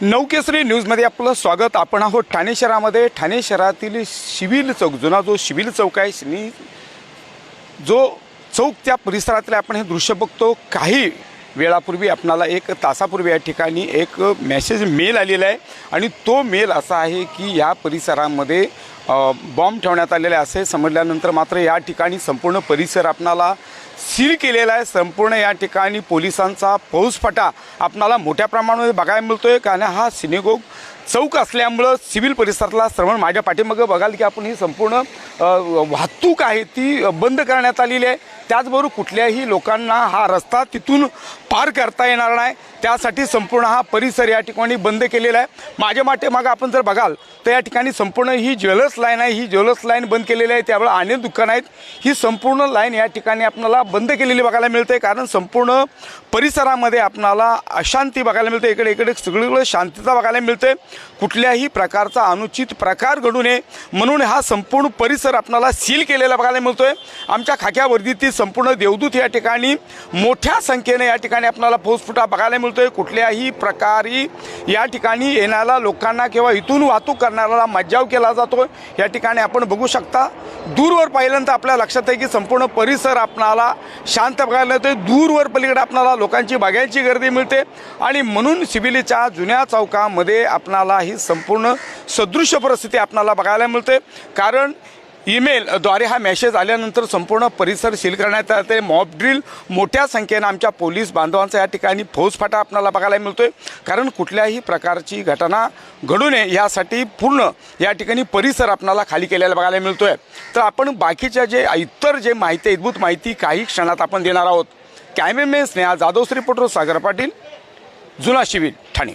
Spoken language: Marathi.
नवकेसरी न्यूजमध्ये आपलं स्वागत. आपण आहोत ठाणे शहरामध्ये. ठाणे शहरातील शिविल चौक जुना जो शिविल चौक आहे शिनी जो चौक त्या परिसरातले आपण हे दृश्य बघतो काही वेळापूर्वी आपणाला एक तासापूर्वी या ठिकाणी एक मेसेज मेल आलेला आहे. आणि तो मेल असा आहे की या परिसरामध्ये बॉम्ब ठेवण्यात आलेले असे समजल्यानंतर मात्र या ठिकाणी संपूर्ण परिसर आपणाला सील केलेला आहे. संपूर्ण या ठिकाणी पोलिसांचा फौजफाटा आपणाला मोठ्या प्रमाणामध्ये बघायला मिळतो आहे कारण हा सिनेगोग चौक असल्यामुळं सिव्हिल परिसरातला श्रवण माझ्या पाठीमागं बघाल की आपण ही संपूर्ण वाहतूक आहे ती बंद करण्यात आलेली आहे. त्याचबरोबर कुठल्याही लोकांना हा रस्ता तिथून पार करता येणार नाही. त्यासाठी संपूर्ण हा परिसर या ठिकाणी बंद केलेला आहे. माझ्या पाठीमागं आपण जर बघाल तर या ठिकाणी संपूर्ण ही ज्वेलर्स लाईन आहे. ही ज्वेलर्स लाईन बंद केलेली आहे. त्यावेळेला अनेक दुकानं आहेत. ही संपूर्ण लाईन या ठिकाणी आपल्याला बंद केलेली बघायला मिळते. कारण संपूर्ण परिसरामध्ये आपणाला अशांती बघायला मिळते. इकडे इकडे सगळीकडे शांतता बघायला मिळते. कुठल्याही प्रकारचा अनुचित प्रकार घडू नये. म्हणून हा संपूर्ण परिसर आपणाला सील केलेला बघायला मिळतोय. आमच्या खाक्या वर्दीतील संपूर्ण देवदूत या ठिकाणी मोठ्या संख्येने या ठिकाणी आपल्याला फौजफुटा बघायला मिळतोय. कुठल्याही प्रकारे या ठिकाणी येणाऱ्या लोकांना किंवा इथून वाहतूक करणाऱ्याला मज्जाव केला जातो या ठिकाणी आपण बघू शकता दूरवर पाहिल्यानंतर आपल्या लक्षात आहे की संपूर्ण परिसर आपणाला शांत बघायला मिळतोय. दूरवर पलीकडे आपणाला लोकांची बघायची गर्दी मिळते आणि म्हणून सिबिलीच्या जुन्या चौकामध्ये आपणाला ही संपूर्ण सदृश्य परिस्थिती आपणाला बघायला मिळते. कारण ईमेलद्वारे हा मेसेज आल्यानंतर संपूर्ण परिसर सील करण्यात येते मॉब ड्रिल मोठ्या संख्येनं आमच्या पोलीस बांधवांचा या ठिकाणी फौजफाटा आपल्याला बघायला मिळतोय. कारण कुठल्याही प्रकारची घटना घडू नये यासाठी पूर्ण या ठिकाणी परिसर आपल्याला खाली केलेला बघायला मिळतोय. तर आपण बाकीच्या जे इतर जे माहिती अद्भुत माहिती काही क्षणात आपण देणार आहोत. कॅमेरमॅन स्नेहा जाधव रिपोर्टर सागर पाटील जुना शिविर ठाणे.